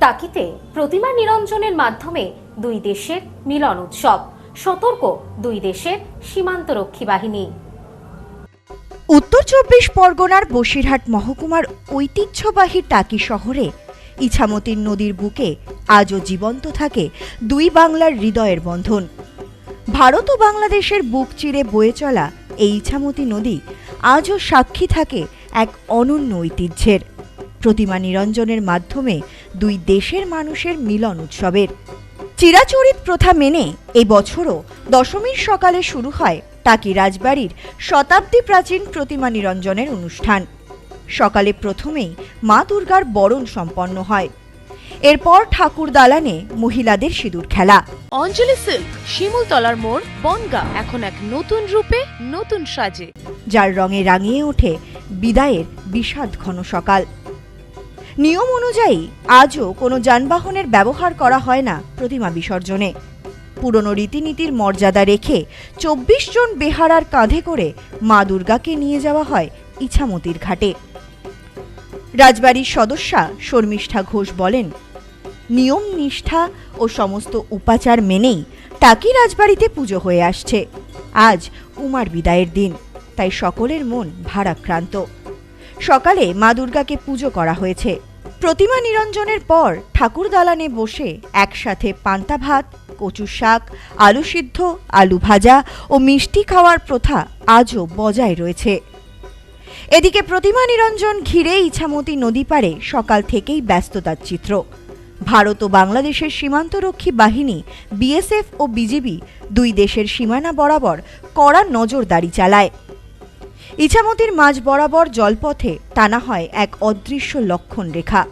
তাকিতে প্রতিমা নিরঞ্জনের মাধ্যমে দুই দেশের মিলন উৎসব, সতর্ক দুই দেশের সীমান্তরক্ষী বাহিনী। উত্তর চব্বিশ পরগনার বসিরহাট মহকুমার ঐতিহ্যবাহী টাকি শহরে ইছামতির নদীর বুকে আজও জীবন্ত থাকে দুই বাংলার হৃদয়ের বন্ধন। ভারত ও বাংলাদেশের বুক চিরে বয়ে চলা এই ইছামতি নদী আজও সাক্ষী থাকে এক অনন্য ঐতিহ্যের। প্রতিমা নিরঞ্জনের মাধ্যমে দুই দেশের মানুষের মিলন উৎসবের। চিরাচরিত প্রথা মেনে এই বছরও দশমীর সকালে শুরু হয় টাকি রাজবাড়ির শতাব্দী প্রাচীন প্রতিমা নিরঞ্জনের অনুষ্ঠান। সকালে প্রথমেই মা দুর্গার বরণ সম্পন্ন হয়। এরপর ঠাকুর দালানে মহিলাদের সিঁদুর খেলা। অঞ্জলি সিল্ক শিমুলতলার মোড় বনগা এখন এক নতুন রূপে নতুন সাজে। যার রঙে রাঙিয়ে ওঠে বিদায়ের বিষাদ ঘন সকাল। নিয়ম অনুযায়ী আজও কোনো যানবাহনের ব্যবহার করা হয় না প্রতিমা বিসর্জনে। পুরনো রীতিনীতির মর্যাদা রেখে চব্বিশ জন বেহারার কাঁধে করে মা দুর্গাকে নিয়ে যাওয়া হয় ইছামতির ঘাটে। রাজবাড়ির সদস্যা শর্মিষ্ঠা ঘোষ বলেন, নিয়ম, নিষ্ঠা ও সমস্ত উপাচার মেনেই টাকি রাজবাড়িতে পুজো হয়ে আসছে। আজ উমার বিদায়ের দিন, তাই সকলের মন ভারাক্রান্ত। সকালে মা দুর্গাকে পুজো করা হয়েছে। প্রতিমা নিরঞ্জনের পর ঠাকুর দালানে বসে একসাথে পান্তা ভাত কচু শাক, আলু সিদ্ধ, আলু ভাজা ও মিষ্টি খাওয়ার প্রথা আজও বজায় রয়েছে। এদিকে প্রতিমা নিরঞ্জন ঘিরে ইছামতি নদী পারে সকাল থেকেই ব্যস্ততার চিত্র। ভারত ও বাংলাদেশের সীমান্তরক্ষী বাহিনী, বিএসএফ ও বিজিবি দুই দেশের সীমানা বরাবর কড়া নজরদারি চালায়। ইছামতির মাঝ বরাবর জলপথে টানা হয় এক অদৃশ্য লক্ষণ রেখা,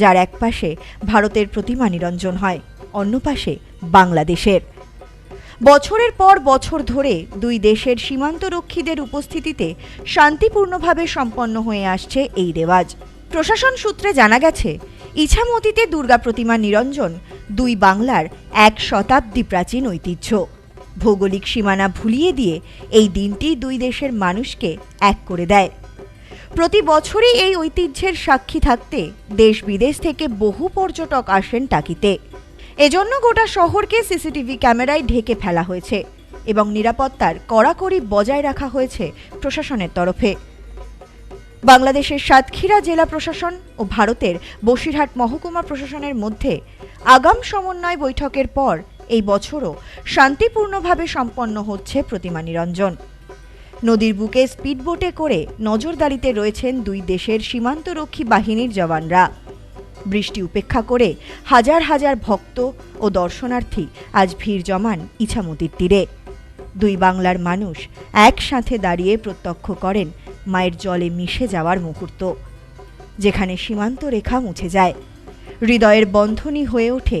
যার এক পাশে ভারতের প্রতিমা নিরঞ্জন হয়, অন্য পাশে বাংলাদেশের। বছরের পর বছর ধরে দুই দেশের সীমান্তরক্ষীদের উপস্থিতিতে শান্তিপূর্ণভাবে সম্পন্ন হয়ে আসছে এই রেওয়াজ। প্রশাসন সূত্রে জানা গেছে, ইছামতিতে দুর্গা প্রতিমা নিরঞ্জন দুই বাংলার এক শতাব্দী প্রাচীন ঐতিহ্য। ভৌগোলিক সীমানা ভুলিয়ে দিয়ে এই দিনটি দুই দেশের মানুষকে এক করে দেয়। প্রতি বছরই এই ঐতিহ্যের সাক্ষী থাকতে দেশ বিদেশ থেকে বহু পর্যটক আসেন টাকিতে। এজন্য গোটা শহরকে সিসিটিভি ক্যামেরায় ঢেকে ফেলা হয়েছে এবং নিরাপত্তার কড়াকড়ি বজায় রাখা হয়েছে প্রশাসনের তরফে। বাংলাদেশের সাতক্ষীরা জেলা প্রশাসন ও ভারতের বসিরহাট মহকুমা প্রশাসনের মধ্যে আগাম সমন্বয় বৈঠকের পর এই বছরও শান্তিপূর্ণভাবে সম্পন্ন হচ্ছে প্রতিমা নিরঞ্জন। নদীর বুকে স্পিডবোটে করে নজরদারিতে রয়েছেন দুই দেশের সীমান্তরক্ষী বাহিনীর জওয়ানরা। বৃষ্টি উপেক্ষা করে হাজার হাজার ভক্ত ও দর্শনার্থী আজ ভিড় জমান ইছামতির তীরে। দুই বাংলার মানুষ একসাথে দাঁড়িয়ে প্রত্যক্ষ করেন মায়ের জলে মিশে যাওয়ার মুহূর্ত। যেখানে সীমান্ত রেখা মুছে যায়। হৃদয়ের বন্ধনী হয়ে ওঠে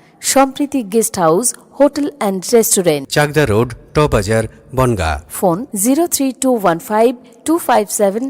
Sampriti guest house hotel and restaurant. Chakdah road টবাজার Bangaon. Phone zero three two one five two five seven